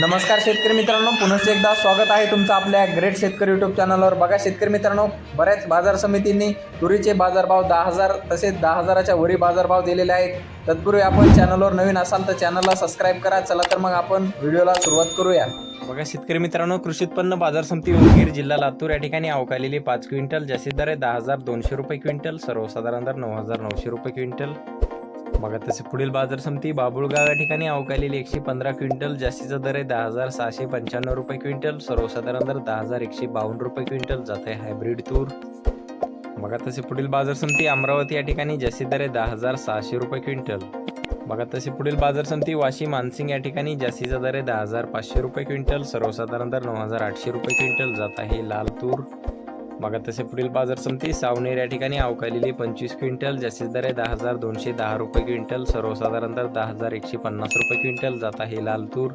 नमस्कार शेतकरी मित्रांनो पुनश्च एकदा स्वागत आहे तुमचं आपल्या ग्रेट शेतकरी यूट्यूब चॅनलवर बघा शेतकरी मित्रांनो बऱ्याच बाजार समितींनी तुरीचे बाजारभाव दहा हजार तसेच दहा हजाराच्या वरी बाजारभाव दिलेले आहेत. तत्पूर्वी आपण चॅनलवर नवीन असाल तर चॅनलला सबस्क्राईब करा. चला तर मग आपण व्हिडिओला सुरुवात करूया. बघा शेतकरी मित्रांनो कृषी उत्पन्न बाजार समिती उदगीर जिल्हा लातूर या ठिकाणी अवकालेली पाच क्विंटल जास्तीत दर आहे दहा हजार दोनशे रुपये क्विंटल सर्वसाधारण दर नऊ हजार नऊशे रुपये क्विंटल. बघा तसे पुढील बाजार समिती बाबुळगाव या ठिकाणी अवकालेली एकशे पंधरा क्विंटल जास्तीचा दर आहे दहा हजार सहाशे पंच्याण्णव रुपये क्विंटल सर्वसाधारण दर दहा हजार एकशे बावन्न रुपये क्विंटल जात आहे हायब्रिड तूर. बघा तसे पुढील बाजार समिती अमरावती या ठिकाणी जास्तीत दर आहे दहा हजार सहाशे रुपये क्विंटल. बघा तसे पुढील बाजार समिती वाशी मानसिंग या ठिकाणी जास्तीचा दर आहे दहा हजार पाचशे रुपये क्विंटल सर्वसाधारण दर नऊ हजार आठशे रुपये क्विंटल जात आहे लाल तूर. बघा तसे पुढील बाजार समिती सावनेर या ठिकाणी अवकालेली पंचवीस क्विंटल जास्तीत दर आहे दहा हजार दोनशे दहा रुपये क्विंटल सर्वसाधारण दर दहा हजार एकशे पन्नास रुपये क्विंटल जात आहे लाल तूर.